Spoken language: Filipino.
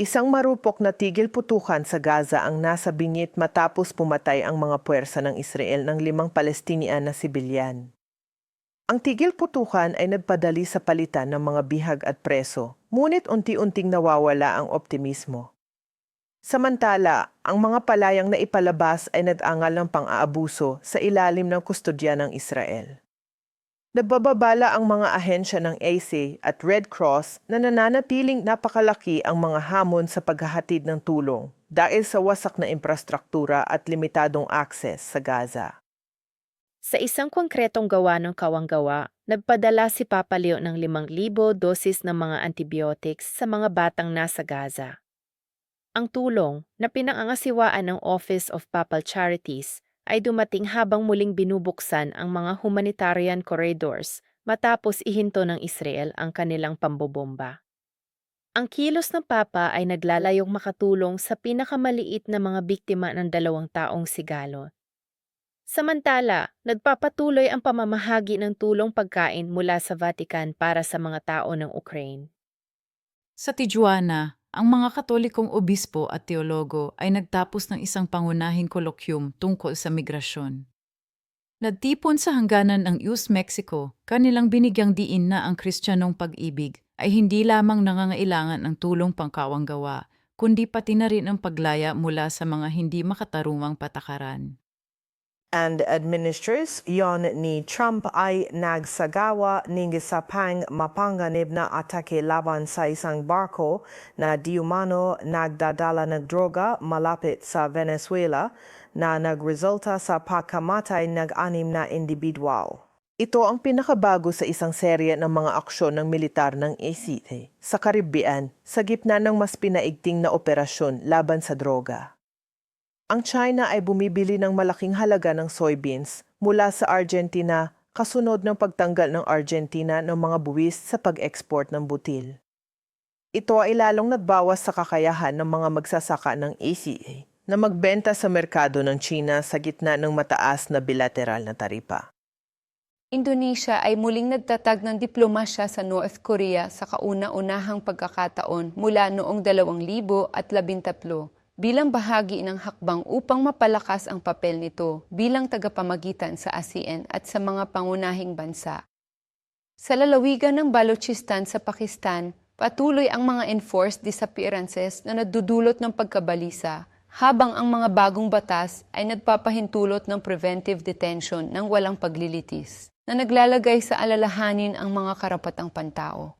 Isang marupok na tigil putukan sa Gaza ang nasa bingit matapos pumatay ang mga puwersa ng Israel ng limang Palestinian na sibilyan. Ang tigil putukan ay nagpadali sa palitan ng mga bihag at preso, ngunit unti-unting nawawala ang optimismo. Samantala, ang mga palayang na ipalabas ay nag-angal ng pang-aabuso sa ilalim ng kustodya ng Israel. Nagbababala ang mga ahensya ng AC at Red Cross na nananatiling napakalaki ang mga hamon sa paghahatid ng tulong dahil sa wasak na infrastruktura at limitadong akses sa Gaza. Sa isang konkretong gawa ng kawanggawa, nagpadala si Papa Leo ng 5,000 dosis ng mga antibiotics sa mga batang nasa Gaza. Ang tulong na pinangangasiwaan ng Office of Papal Charities ay dumating habang muling binubuksan ang mga humanitarian corridors matapos ihinto ng Israel ang kanilang pambobomba. Ang kilos ng Papa ay naglalayong makatulong sa pinakamaliit na mga biktima ng dalawang taong sigalo. Samantala, nagpapatuloy ang pamamahagi ng tulong pagkain mula sa Vatican para sa mga tao ng Ukraine. Sa Tijuana, ang mga katolikong obispo at teologo ay nagtapos ng isang pangunahing kolokyum tungkol sa migrasyon. Nagtipon sa hangganan ng US Mexico, kanilang binigyang diin na ang kristyanong pag-ibig ay hindi lamang nangangailangan ng tulong pangkawanggawa, kundi pati na rin ang paglaya mula sa mga hindi makatarumang patakaran. And administrators yon ni Trump ay nagsagawa ng isapang mapanganib na atake laban sa isang barko na diumano nagdadala ng droga malapit sa Venezuela na nagresulta sa pagkamatay ng anim na individual. Ito ang pinakabago sa isang serye ng mga aksyon ng militar ng ACT sa Caribbean sa gitna ng mas pinaigting na operasyon laban sa droga. Ang China ay bumibili ng malaking halaga ng soybeans mula sa Argentina kasunod ng pagtanggal ng Argentina ng mga buwis sa pag-export ng butil. Ito ay lalong nagbawas sa kakayahan ng mga magsasaka ng ACA na magbenta sa merkado ng China sa gitna ng mataas na bilateral na taripa. Indonesia ay muling nagtatag ng diplomasya sa North Korea sa kauna-unahang pagkakataon mula noong 2013 bilang bahagi ng hakbang upang mapalakas ang papel nito bilang tagapamagitan sa ASEAN at sa mga pangunahing bansa. Sa lalawigan ng Balochistan sa Pakistan, patuloy ang mga enforced disappearances na nadudulot ng pagkabalisa habang ang mga bagong batas ay nagpapahintulot ng preventive detention ng walang paglilitis na naglalagay sa alalahanin ang mga karapatang pantao.